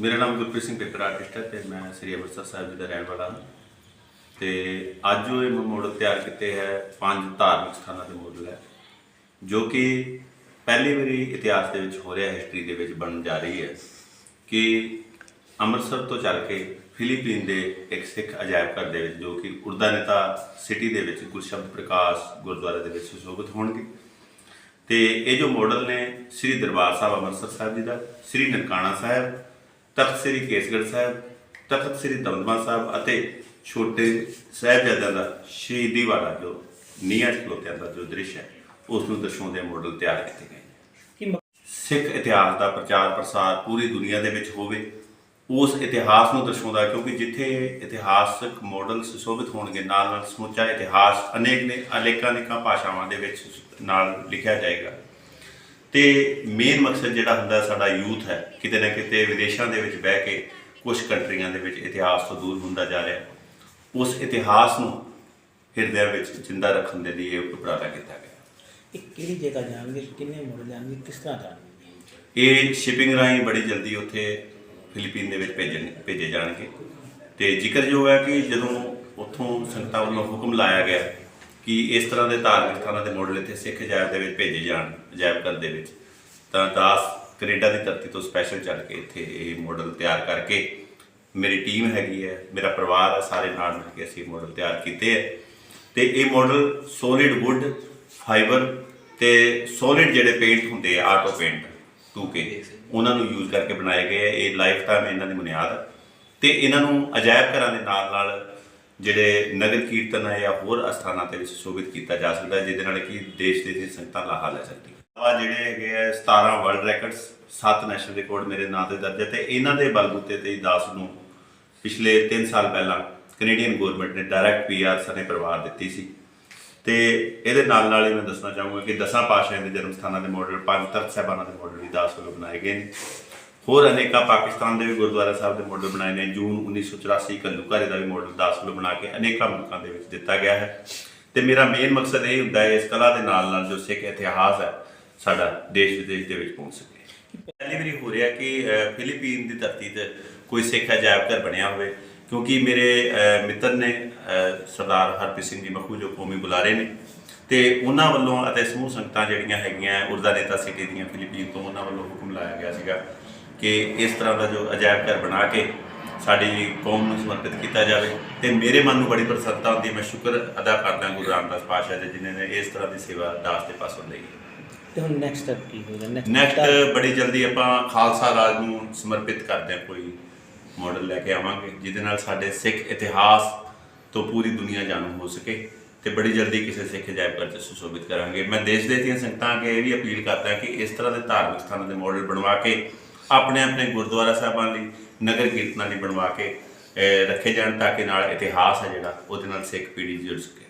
ਮੇਰਾ ਨਾਮ Gurpreet Singh paper artist ਹੈ ਤੇ ਮੈਂ ਸ੍ਰੀ ਅੰਮ੍ਰਿਤਸਰ ਸਾਹਿਬ ਜੀ ਦਾ ਰਹਿਣ ਵਾਲਾ ਹਾਂ। ਤੇ ਅੱਜ ਉਹ ਇਹ ਮਾਡਲ ਤਿਆਰ ਕੀਤੇ ਹੈ, ਪੰਜ ਧਾਰਮਿਕ ਸਥਾਨਾਂ ਦੇ ਮੋਡਲ ਹੈ, ਜੋ ਕਿ ਪਹਿਲੀ ਵਾਰੀ ਇਤਿਹਾਸ ਦੇ ਵਿੱਚ ਹੋ ਰਿਹਾ ਹਿਸਟਰੀ ਦੇ ਵਿੱਚ ਬਣਨ ਜਾ ਰਹੀ ਹੈ ਕਿ ਅੰਮ੍ਰਿਤਸਰ ਤੋਂ ਚੱਲ ਕੇ ਫਿਲੀਪੀਨ ਦੇ ਇੱਕ ਸਿੱਖ ਅਜਾਇਬ ਘਰ ਦੇ ਵਿੱਚ, ਜੋ ਕਿ ਉਰਦਾਨੇਤਾ ਸਿਟੀ ਦੇ ਵਿੱਚ ਗੁਰਸ਼ਬਦ ਪ੍ਰਕਾਸ਼ ਗੁਰਦੁਆਰੇ ਦੇ ਵਿੱਚ ਸੁਸ਼ੋਭਿਤ ਹੋਣਗੇ। ਤੇ ਇਹ ਜੋ ਮਾਡਲ ਨੇ, ਸ੍ਰੀ ਦਰਬਾਰ ਸਾਹਿਬ ਅੰਮ੍ਰਿਤਸਰ ਸਾਹਿਬ ਜੀ ਦਾ, ਸ੍ਰੀ ਨਨਕਾਣਾ ਸਾਹਿਬ ਤਖਤ ਸ੍ਰੀ ਕੇਸਗੜ੍ਹ ਸਾਹਿਬ ਤਖਤ ਸ੍ਰੀ ਦਮਦਮਾ ਸਾਹਿਬ ਅਤੇ ਛੋਟੇ ਸਾਹਿਬਜ਼ਾਦਿਆਂ ਦਾ ਸ਼ਹੀਦੀ ਵਾਲਾ ਜੋ ਨੀਹਾਂ 'ਚ ਖਲੋਤਿਆਂ ਦਾ ਜੋ ਦ੍ਰਿਸ਼ ਹੈ ਉਸ ਨੂੰ ਦਰਸਾਉਂਦੇ ਮਾਡਲ ਤਿਆਰ ਕੀਤੇ ਗਏ ਸਿੱਖ ਇਤਿਹਾਸ ਦਾ ਪ੍ਰਚਾਰ ਪ੍ਰਸਾਰ ਪੂਰੀ ਦੁਨੀਆ ਦੇ ਵਿੱਚ ਹੋਵੇ ਉਸ ਇਤਿਹਾਸ ਨੂੰ ਦਰਸਾਉਂਦਾ ਕਿਉਂਕਿ ਜਿੱਥੇ ਇਤਿਹਾਸਕ ਮਾਡਲ ਸੁਸ਼ੋਭਿਤ ਹੋਣਗੇ ਨਾਲ ਨਾਲ ਸਮੁੱਚਾ ਇਤਿਹਾਸ ਅਨੇਕ ਨੇ ਅਨੇਕਾਂ ਅਨੇਕਾਂ ਭਾਸ਼ਾਵਾਂ ਦੇ ਵਿੱਚ ਨਾਲ ਲਿਖਿਆ ਜਾਏਗਾ। ਤੇ ਮੇਨ ਮਕਸਦ ਜਿਹੜਾ ਹੁੰਦਾ ਸਾਡਾ ਯੂਥ ਹੈ ਕਿਤੇ ਨਾ ਕਿਤੇ ਵਿਦੇਸ਼ਾਂ ਦੇ ਵਿੱਚ ਬਹਿ ਕੇ ਕੁਝ ਕੰਟਰੀਆਂ ਦੇ ਵਿੱਚ ਇਤਿਹਾਸ ਤੋਂ ਦੂਰ ਹੁੰਦਾ ਜਾ ਰਿਹਾ। ਉਸ ਇਤਿਹਾਸ ਨੂੰ ਹਿਰਦਿਆਂ ਵਿੱਚ ਜਿੰਦਾ ਰੱਖਣ ਦੇ ਲਈ ਇਹ ਉਪਰਾਲਾ ਕੀਤਾ ਗਿਆ। ਇਹ ਕਿਹੜੀ ਜਗ੍ਹਾ ਜਾਣਗੇ? ਕਿੰਨੇ ਮੋਡਲ ਜਾਣਗੇ? ਕਿਸ ਤਰ੍ਹਾਂ ਜਾਣਗੇ? ਇਹ ਸ਼ਿਪਿੰਗ ਰਾਹੀਂ ਬੜੀ ਜਲਦੀ ਉੱਥੇ ਫਿਲੀਪੀਨ ਦੇ ਵਿੱਚ ਭੇਜਣ ਭੇਜੇ ਜਾਣਗੇ। ਤੇ ਜ਼ਿਕਰਯੋਗ ਹੈ ਕਿ ਜਦੋਂ ਉੱਥੋਂ ਸੰਗਤਾਂ ਵੱਲੋਂ ਹੁਕਮ ਲਾਇਆ ਗਿਆ ਕਿ ਇਸ ਤਰ੍ਹਾਂ ਦੇ ਧਾਰਮਿਕ ਥਾਵਾਂ ਦੇ ਮੋਡਲ ਇੱਥੇ ਸਿੱਖ ਅਜਾਇਬ ਦੇ ਵਿੱਚ ਭੇਜੇ ਜਾਣ, ਅਜਾਇਬ ਘਰ ਦੇ ਵਿੱਚ। ਤਾਂ ਦਾਸ ਕੈਨੇਡਾ ਦੀ ਧਰਤੀ ਤੋਂ ਸਪੈਸ਼ਲ ਚੱਲ ਕੇ ਇੱਥੇ ਇਹ ਮੋਡਲ ਤਿਆਰ ਕਰਕੇ ਮੇਰੀ ਟੀਮ ਹੈਗੀ ਹੈ, ਮੇਰਾ ਪਰਿਵਾਰ ਹੈ, ਸਾਰੇ ਨਾਲ ਮਿਲ ਕੇ ਅਸੀਂ ਮੋਡਲ ਤਿਆਰ ਕੀਤੇ ਹੈ। ਤੇ ਇਹ ਮੋਡਲ ਸੋਲਿਡ ਵੁੱਡ ਫਾਈਬਰ ਤੇ ਸੋਲਿਡ ਜਿਹੜੇ ਪੇਂਟ ਹੁੰਦੇ ਆ ਆਟੋ ਪੇਂਟ 2K ਉਹਨਾਂ ਨੂੰ ਯੂਜ਼ ਕਰਕੇ ਬਣਾਏ ਗਏ ਆ। ਇਹ ਲਾਈਫ ਟਾਈਮ ਇਹਨਾਂ ਦੀ ਬੁਨਿਆਦ ਹੈ। ਤੇ ਇਹਨਾਂ ਨੂੰ ਅਜਾਇਬ ਘਰਾਂ ਦੇ ਨਾਲ ਨਾਲ ਜਿਹੜੇ ਨਗਰ ਕੀਰਤਨ ਹੈ ਜਾਂ ਹੋਰ ਅਸਥਾਨਾਂ ਤੇ ਵੀ ਸੁਸ਼ੋਭਿਤ ਕੀਤਾ ਜਾ ਸਕਦਾ ਹੈ, ਜਿਹਦੇ ਨਾਲ ਕਿ ਦੇਸ਼ ਦੇ ਸੰਗਤਾਂ ਲਾਹਾ ਲੈ ਸਕਦੀਆਂ ਆ ਜਿਹੜੇ ਹੈਗੇ ਆ 17 ਵਰਲਡ ਰੈਕੋਰਡਸ 7 ਨੈਸ਼ਨਲ ਰਿਕਾਰਡ ਮੇਰੇ ਨਾਂ ਤੇ ਦਰਜ ਹੈ ਤੇ ਇਹਨਾਂ ਦੇ ਬਲਬੂਤੇ ਤੇ ਦਾਸ ਨੂੰ ਪਿਛਲੇ 3 ਸਾਲ ਪਹਿਲਾਂ ਕੈਨੇਡੀਅਨ ਗਵਰਨਮੈਂਟ ਨੇ ਡਾਇਰੈਕਟ ਪੀਆਰ ਸਨੇ ਪਰਿਵਾਰ ਦਿੱਤੀ ਸੀ। ਤੇ ਇਹਦੇ ਨਾਲ ਨਾਲ ਹੀ ਮੈਂ ਦੱਸਣਾ ਚਾਹੂੰਗਾ ਕਿ ਦਸਾਂ ਪਾਤਸ਼ਾਹਾਂ ਦੇ ਜਨਮ ਸਥਾਨਾਂ ਦੇ ਮਾਡਲ ਪੰਜ ਤਖਤ ਸਾਹਿਬਾਨਾਂ ਦੇ ਮਾਡਲ ਵੀ ਦਾਸ ਵੱਲੋਂ ਬਣਾਏ ਗਏ ਨੇ। ਹੋਰ ਅਨੇਕਾਂ ਪਾਕਿਸਤਾਨ ਦੇ ਵੀ ਗੁਰਦੁਆਰਾ ਸਾਹਿਬ ਦੇ ਮਾਡਲ ਬਣਾਏ ਨੇ ਜੂਨ 1984 ਕੱਲੂਕਾਰੇ ਦਾ ਵੀ ਮਾਡਲ ਦਾਸ ਵੱਲੋਂ ਬਣਾ ਕੇ ਅਨੇਕਾਂ ਮੁਲਕਾਂ ਦੇ ਵਿੱਚ ਦਿੱਤਾ ਗਿਆ ਹੈ। ਤੇ ਮੇਰਾ ਮੇਨ ਮਕਸਦ ਇਹ ਹੁੰਦਾ ਹੈ, ਇਸ ਕਲਾ ਦੇ ਨਾਲ ਨਾਲ ਜੋ ਸਿੱਖ ਇਤਿਹਾਸ ਹੈ, ਸਾਡਾ ਦੇਸ਼ ਵਿਦੇਸ਼ ਦੇ ਵਿੱਚ ਪਹੁੰਚ ਸਕੇ। ਪਹਿਲੀ ਵਾਰੀ ਹੋ ਰਿਹਾ ਕਿ ਫਿਲੀਪੀਨ ਦੀ ਧਰਤੀ ਤੇ ਕੋਈ ਸਿੱਖ ਅਜਾਇਬ ਘਰ ਬਣਿਆ ਹੋਵੇ, ਕਿਉਂਕਿ ਮੇਰੇ ਮਿੱਤਰ ਨੇ ਸਰਦਾਰ ਹਰਪ੍ਰੀਤ ਸਿੰਘ ਜੀ ਮੱਖੂ ਜੋ ਕੌਮੀ ਬੁਲਾਰੇ ਨੇ, ਤੇ ਉਹਨਾਂ ਵੱਲੋਂ ਅਤੇ ਸਮੂਹ ਸੰਗਤਾਂ ਜਿਹੜੀਆਂ ਹੈਗੀਆਂ, ਉਰਦਾ ਨੇਤਾ ਸਿਟੀ ਦੀਆਂ ਫਿਲੀਪੀਨ ਤੋਂ ਉਹਨਾਂ ਵੱਲੋਂ ਹੁਕਮ ਲਾਇਆ ਗਿਆ ਸੀਗਾ ਕਿ ਇਸ ਤਰ੍ਹਾਂ ਦਾ ਜੋ ਅਜਾਇਬ ਘਰ ਬਣਾ ਕੇ ਸਾਡੀ ਕੌਮ ਨੂੰ ਸਮਰਪਿਤ ਕੀਤਾ ਜਾਵੇ ਤੇ ਮੇਰੇ ਮਨ ਨੂੰ ਬੜੀ ਪ੍ਰਸੰਨਤਾ ਹੁੰਦੀ ਹੈ। ਮੈਂ ਸ਼ੁਕਰ ਅਦਾ ਕਰਦਾ ਗੁਰੂ ਰਾਮਦਾਸ ਪਾਤਸ਼ਾਹ ਦੇ ਜਿਨ੍ਹਾਂ ਨੇ ਇਸ ਤਰ੍ਹਾਂ ਦੀ ਸੇਵਾ ਦਾਸ ਦੇ ਪਾਸੋਂ ਲਈ। ਤੇ ਹੁਣ ਨੈਕਸਟ ਸਟੈਪ ਕੀ ਹੋਏਗਾ? ਨੈਕਸਟ ਬੜੀ ਜਲਦੀ ਆਪਾਂ ਖਾਲਸਾ ਰਾਜ ਨੂੰ ਸਮਰਪਿਤ ਕਰਦੇ ਹਾਂ ਕੋਈ ਮਾਡਲ ਲੈ ਕੇ ਆਵਾਂਗੇ ਜਿਹਦੇ ਨਾਲ ਸਾਡੇ ਸਿੱਖ ਇਤਿਹਾਸ ਤੋਂ ਪੂਰੀ ਦੁਨੀਆ ਜਾਣੂ ਹੋ ਸਕੇ ਤੇ ਬੜੀ ਜਲਦੀ ਕਿਸੇ ਸਿੱਖ ਅਜਾਇਬ ਘਰ 'ਚ ਸੁਸ਼ੋਭਿਤ ਕਰਾਂਗੇ। ਮੈਂ ਦੇਸ਼ ਦੇ ਦੀਆਂ ਸੰਗਤਾਂ ਅੱਗੇ ਇਹ ਵੀ ਅਪੀਲ ਕਰਦਾ ਕਿ ਇਸ ਤਰ੍ਹਾਂ ਦੇ ਧਾਰਮਿਕ ਸਥਾਨਾਂ ਦੇ ਮਾਡਲ ਬਣਵਾ ਕੇ ਆਪਣੇ ਆਪਣੇ ਗੁਰਦੁਆਰਾ ਸਾਹਿਬਾਂ ਲਈ, ਨਗਰ ਕੀਰਤਨਾਂ ਲਈ ਬਣਵਾ ਕੇ ਰੱਖੇ ਜਾਣ ਤਾਂ ਕਿ ਨਾਲ ਇਤਿਹਾਸ ਹੈ ਜਿਹੜਾ, ਉਹਦੇ ਨਾਲ ਸਿੱਖ ਪੀੜ੍ਹੀ ਜੁੜ ਸਕੇ।